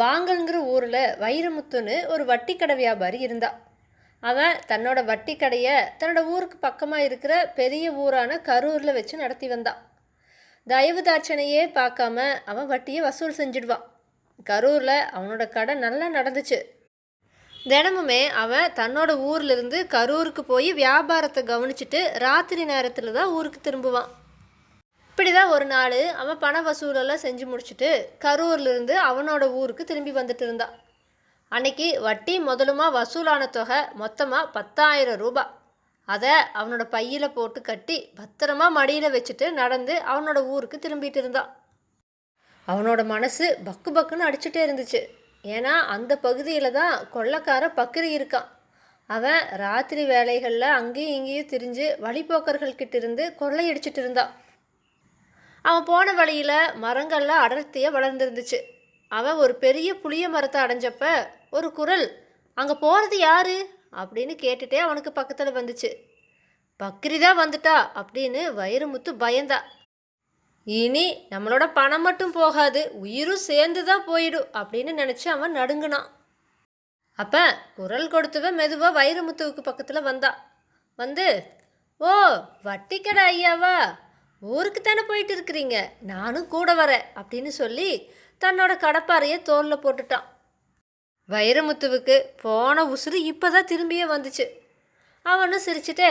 வாங்கல்ங்கிற ஊரில் வைரமுத்துன்னு ஒரு வட்டி கடை வியாபாரி இருந்தா. அவன் தன்னோட வட்டி கடையை தன்னோட ஊருக்கு பக்கமாக இருக்கிற பெரிய ஊரான கரூரில் வச்சு நடத்தி வந்தான். தயவு தாட்சணையே பார்க்காம அவன் வட்டியை வசூல் செஞ்சிடுவான். கரூரில் அவனோட கடை நல்லா நடந்துச்சு. தினமுமே அவன் தன்னோட ஊர்லேருந்து கரூருக்கு போய் வியாபாரத்தை கவனிச்சிட்டு ராத்திரி நேரத்தில் தான் ஊருக்கு திரும்புவான். இப்படி தான் ஒரு நாள் அவன் பண வசூலெல்லாம் செஞ்சு முடிச்சுட்டு கரூர்லேருந்து அவனோட ஊருக்கு திரும்பி வந்துட்டு இருந்தான் அன்னைக்கு வட்டி முதலுமா வசூலான தொகை மொத்தமாக பத்தாயிரம் ரூபாய் அதை அவனோட பையில் போட்டு கட்டி பத்திரமா மடியில் வச்சுட்டு நடந்து அவனோட ஊருக்கு திரும்பிட்டு இருந்தான் அவனோட மனசு பக்கு பக்குன்னு அடிச்சுட்டே இருந்துச்சு. ஏன்னா அந்த பகுதியில் தான் கொள்ளக்கார பக்கிரி இருக்கான். அவன் ராத்திரி வேலைகளில் அங்கேயும் இங்கேயும் திரிஞ்சு வழிபோக்கர்கள்கிட்ட இருந்து கொள்ளையடிச்சிட்டு இருந்தான் அவன் போன வழியில் மரங்கள்லாம் அடர்த்தியாக வளர்ந்துருந்துச்சு. அவன் ஒரு பெரிய புளிய மரத்தை அடைஞ்சப்ப ஒரு குரல் அங்கே போகிறது யாரு? அப்படின்னு கேட்டுட்டே அவனுக்கு பக்கத்தில் வந்துச்சு. பக்ரி தான் வந்துட்டா அப்படின்னு வைரமுத்து பயந்தா. இனி நம்மளோட பணம் மட்டும் போகாது உயிரும் சேர்ந்து தான் போயிடும் அப்படின்னு நினச்சி அவன் நடுங்கினான். அப்போ குரல் கொடுத்தவன் மெதுவாக வைரமுத்துவுக்கு பக்கத்தில் வந்தா. வந்து ஓ வட்டிக்கடை ஐயாவா? ஊருக்கு தானே போயிட்டு இருக்கிறீங்க நானும் கூட வரேன் அப்படின்னு சொல்லி தன்னோட கடப்பாறையை தோளில் போட்டுட்டான். வைரமுத்துவுக்கு போன உசுறு இப்போ தான் திரும்பியே வந்துச்சு. அவனும் சிரிச்சிட்டே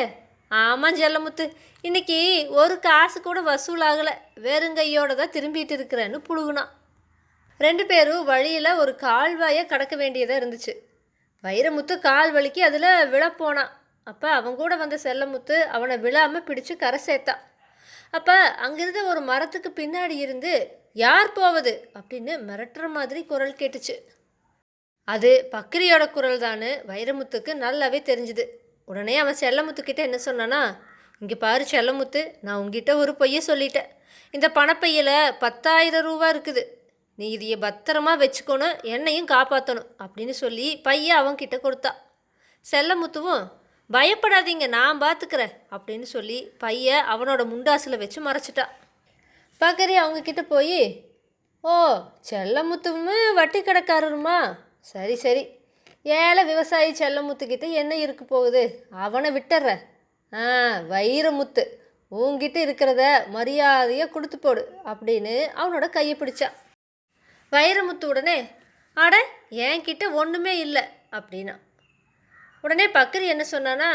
ஆமாம் செல்லமுத்து இன்னைக்கு ஒரு காசு கூட வசூல் ஆகலை வெறுங்கையோட தான் திரும்பிட்டு இருக்கிறேன்னு புழுகுனான். ரெண்டு பேரும் வழியில் ஒரு கால்வாயை கடக்க வேண்டியதாக இருந்துச்சு. வைரமுத்து கால் வலிக்கு அதில் விழப்போனான். அப்போ அவன் கூட வந்த செல்லமுத்து அவனை விழாமல் பிடிச்சு கரை சேர்த்தான். அப்போ அங்கிருந்த ஒரு மரத்துக்கு பின்னாடி இருந்து யார் போவது அப்படின்னு மிரட்டுற மாதிரி குரல் கேட்டுச்சு. அது பக்கிரியோட குரல் தான் வைரமுத்துக்கு நல்லாவே தெரிஞ்சுது. உடனே அவன் செல்லமுத்துக்கிட்ட என்ன சொன்னானா இங்கே பாரு செல்லமுத்து நான் உங்ககிட்ட ஒரு பொய்ய சொல்லிட்டேன். இந்த பணப்பையில் பத்தாயிரம் ரூபா இருக்குது. நீ இதைய பத்திரமா வச்சுக்கணும் என்னையும் காப்பாற்றணும் அப்படின்னு சொல்லி பையன் அவன்கிட்ட கொடுத்தா. செல்லமுத்துவும் பயப்படாதீங்க நான் பார்த்துக்கிறேன் அப்படின்னு சொல்லி பைய அவனோட முண்டாசில் வச்சு மறைச்சிட்டா. பக்கரி அவங்கக்கிட்ட போய் ஓ செல்லமுத்துமே வட்டி கடைக்காரருமா சரி சரி. ஏழை விவசாயி செல்லமுத்துக்கிட்ட என்ன இருக்க போகுது? அவனை விட்டுற ஆ வைரமுத்து உங்ககிட்ட இருக்கிறத மரியாதையாக கொடுத்து போடு அப்படின்னு அவனோட கையை பிடிச்சா. வைரமுத்து உடனே அட என்கிட்ட ஒன்றுமே இல்லை அப்படின்னா. உடனே பக்கரி என்ன சொன்னானா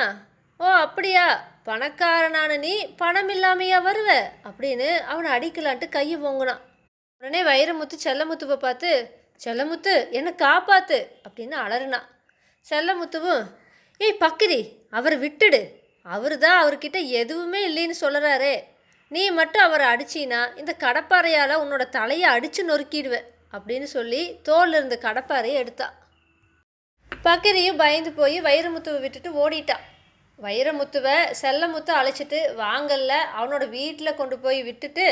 ஓ அப்படியா? பணக்காரனான நீ பணம் இல்லாமையா வருவ? அப்படின்னு அவனை அடிக்கலான்ட்டு கையை பொங்குனான் உடனே வைரமுத்து செல்லமுத்துவை பார்த்து செல்லமுத்து என்னை காப்பாத்து அப்படின்னு அலறினான். செல்லமுத்துவும் ஏய் பக்கிரி அவரை விட்டுடு. அவர் தான் அவர்கிட்ட எதுவுமே இல்லைன்னு சொல்லுறாரே நீ மட்டும் அவரை அடிச்சினா இந்த கடப்பாறையால் உன்னோட தலையை அடித்து நொறுக்கிடுவேன் அப்படின்னு சொல்லி தோல் இருந்த கடப்பாறையை எடுத்தான். பக்கிரியும் பயந்து போய் வைரமுத்துவை விட்டுட்டு ஓடிட்டான். வைரமுத்துவை செல்லமுத்து அழைச்சிட்டு வாங்கல்ல அவனோட வீட்டில் கொண்டு போய் விட்டுட்டு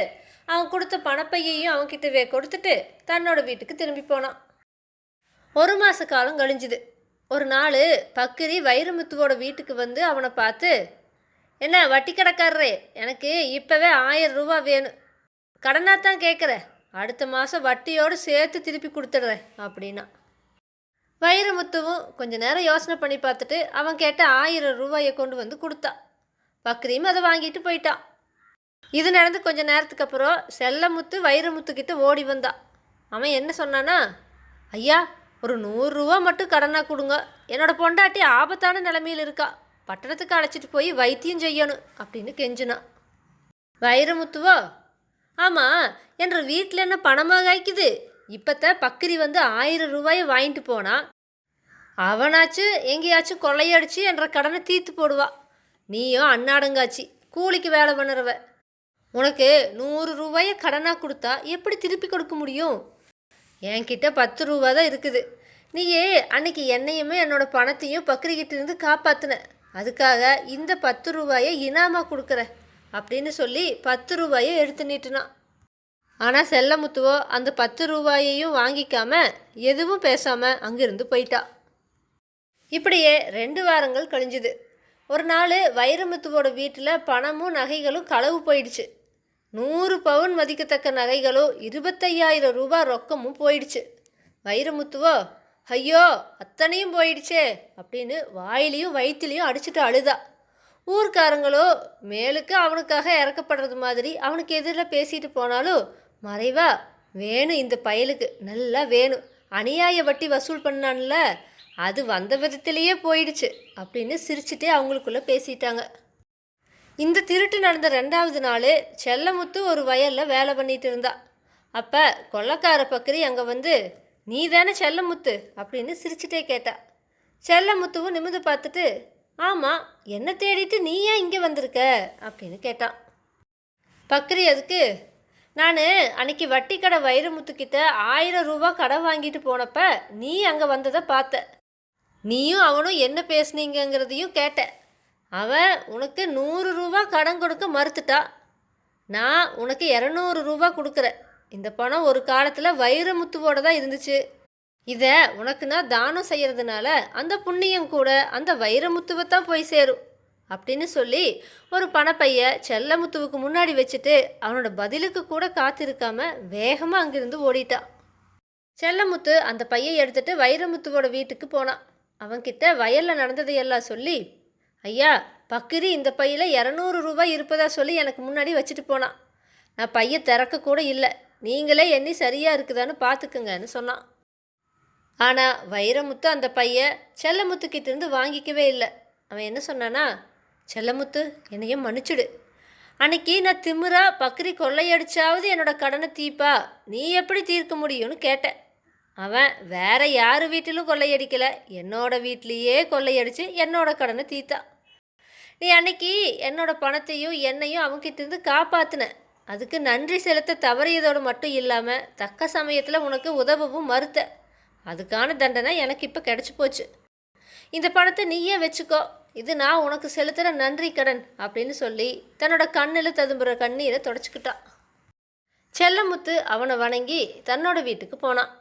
அவன் கொடுத்த பணப்பையையும் அவன்கிட்டவே கொடுத்துட்டு தன்னோட வீட்டுக்கு திரும்பி போனான். ஒரு மாத காலம் கழிஞ்சுது. ஒரு நாள் பக்கிரி வைரமுத்துவோட வீட்டுக்கு வந்து அவனை பார்த்து என்ன வட்டி கடைக்காரரே எனக்கு இப்போவே ஆயிரம் ரூபா வேணும். கடனாக தான் கேட்குற அடுத்த மாதம் வட்டியோடு சேர்த்து திருப்பி கொடுத்துட்றேன் அப்படின்னா. வைரமுத்துவும் கொஞ்ச நேரம் யோசனை பண்ணி பார்த்துட்டு அவன் கேட்ட ஆயிரம் ரூபாயை கொண்டு வந்து கொடுத்தான் பக்ரியும் அதை வாங்கிட்டு போயிட்டான் இது நடந்து கொஞ்ச நேரத்துக்கு அப்புறம் செல்லமுத்து வைரமுத்துக்கிட்ட ஓடி வந்தான் அவன் என்ன சொன்னானா ஐயா ஒரு நூறுரூவா மட்டும் கடனாக கொடுங்க. என்னோட பொண்டாட்டி ஆபத்தான நிலமையில் இருக்கா. பட்டணத்துக்கு அழைச்சிட்டு போய் வைத்தியம் செய்யணும் அப்படின்னு கெஞ்சினான் வைரமுத்துவோ ஆமாம் என்ற வீட்டில் என்ன பணமாக காய்க்குது? இப்போத்த பக்கரி வந்து ஆயிரம் ரூபாயை வாங்கிட்டு போனால் அவனாச்சும் எங்கேயாச்சும் கொள்ளையடிச்சு என்ற கடனை தீர்த்து போடுவா. நீயும் அன்னாடங்காச்சி கூலிக்கு வேலை பண்ணுறவ. உனக்கு நூறு ரூபாயை கடனாக கொடுத்தா எப்படி திருப்பி கொடுக்க முடியும்? என்கிட்ட பத்து ரூபா தான் இருக்குது. நீயே அன்னைக்கு என்னையுமே என்னோட பணத்தையும் பக்கிரிக்கிட்ட இருந்து அதுக்காக இந்த பத்து ரூபாயை இனாமாக கொடுக்குற அப்படின்னு சொல்லி பத்து ரூபாயை எடுத்து நீட்டுனான் ஆனால் செல்லமுத்துவோ அந்த பத்து ரூபாயையும் வாங்கிக்காம எதுவும் பேசாமல் அங்கிருந்து போயிட்டா. இப்படியே ரெண்டு வாரங்கள் கழிஞ்சுது. ஒரு நாள் வைரமுத்துவோட வீட்டில் பணமும் நகைகளும் களவு போயிடுச்சு. நூறு பவுன் மதிக்கத்தக்க நகைகளும் இருபத்தையாயிரம் ரூபாய் ரொக்கமும் போயிடுச்சு. வைரமுத்துவோ ஐயோ அத்தனையும் போயிடுச்சே அப்படின்னு வாயிலையும் வயிற்றுலையும் அடிச்சுட்டு அழுதா. ஊர்க்காரங்களோ மேலுக்கு அவனுக்காக இறக்கப்படுறது மாதிரி அவனுக்கு எதிரில் பேசிட்டு போனாலும் மறைவா வேணும் இந்த பயலுக்கு நல்லா வேணும் அநியாய வட்டி வசூல் பண்ணான்ல அது வந்த விதத்திலேயே போயிடுச்சு அப்படின்னு சிரிச்சுட்டே அவங்களுக்குள்ளே பேசிட்டாங்க. இந்த திருட்டு நடந்த ரெண்டாவது நாள் செல்லமுத்து ஒரு வயலில் வேலை பண்ணிட்டு இருந்தா. அப்போ கொள்ளக்கார பக்கரி அங்கே வந்து நீ தானே செல்லமுத்து? அப்படின்னு சிரிச்சுட்டே கேட்டா. செல்லமுத்துவும் நிமிந்து பார்த்துட்டு ஆமாம் என்னை தேடிட்டு நீ ஏன் இங்கே வந்திருக்க? அப்படின்னு கேட்டான் பக்ரி அதுக்கு நான் அன்னைக்கு வட்டி கடை வைரமுத்துக்கிட்ட ஆயிரம் ரூபா கடை வாங்கிட்டு போனப்ப நீ அங்கே வந்ததை பார்த்த. நீயும் அவனும் என்ன பேசுனீங்கங்கிறதையும் கேட்டேன் அவன் உனக்கு நூறு ரூபா கடன் கொடுக்க மறுத்துட்டா. நான் உனக்கு இரநூறு ரூபா கொடுக்குறேன். இந்த பணம் ஒரு காலத்தில் வைரமுத்துவோட தான் இருந்துச்சு. இதை உனக்கு நான் தானம் செய்கிறதுனால அந்த புண்ணியம் கூட அந்த வைரமுத்துவை தான் போய் சேரும் அப்படின்னு சொல்லி ஒரு பணப்பைய செல்லமுத்துவுக்கு முன்னாடி வச்சுட்டு அவனோட பதிலுக்கு கூட காத்திருக்காம வேகமாக அங்கிருந்து ஓடிட்டான் செல்லமுத்து அந்த பையை எடுத்துட்டு வைரமுத்துவோட வீட்டுக்கு போனான் அவன்கிட்ட வயலில் நடந்ததையெல்லாம் சொல்லி ஐயா பக்கிரி இந்த பையில் இரநூறு ரூபாய் இருப்பதா சொல்லி எனக்கு முன்னாடி வச்சுட்டு போனான் நான் பைய திறக்க கூட இல்லை. நீங்களே எண்ணி சரியாக இருக்குதான்னு பார்த்துக்குங்கன்னு சொன்னான். ஆனால் வைரமுத்து அந்த பைய செல்லமுத்துக்கிட்டேருந்து வாங்கிக்கவே இல்லை. அவன் என்ன சொன்னானா செல்லமுத்து என்னையும் மன்னிச்சுடு. அன்னைக்கு நான் திமுறா பக்ரி கொள்ளையடிச்சாவது என்னோட கடனை தீப்பா. நீ எப்படி தீர்க்க முடியும்னு கேட்டேன். அவன் வேற யார் வீட்டிலும் கொள்ளையடிக்கலை. என்னோட வீட்லேயே கொள்ளையடிச்சு என்னோட கடனை தீத்தான் நீ அன்னைக்கு என்னோட பணத்தையும் என்னையும் அவன்கிட்ட இருந்து காப்பாத்தின. அதுக்கு நன்றி செலுத்த தவறியதோடு மட்டும் இல்லாமல் தக்க சமயத்தில் உனக்கு உதவவும் மறுத்த. அதுக்கான தண்டனை எனக்கு இப்போ கிடச்சி போச்சு. இந்த பணத்தை நீயே வச்சுக்கோ. இது நான் உனக்கு செலுத்துகிற நன்றி கடன் அப்படின்னு சொல்லி தன்னோட கண்ணில் ததும்புற கண்ணீரை தொடச்சிக்கிட்டான் செல்லமுத்து அவனை வணங்கி தன்னோட வீட்டுக்கு போனான்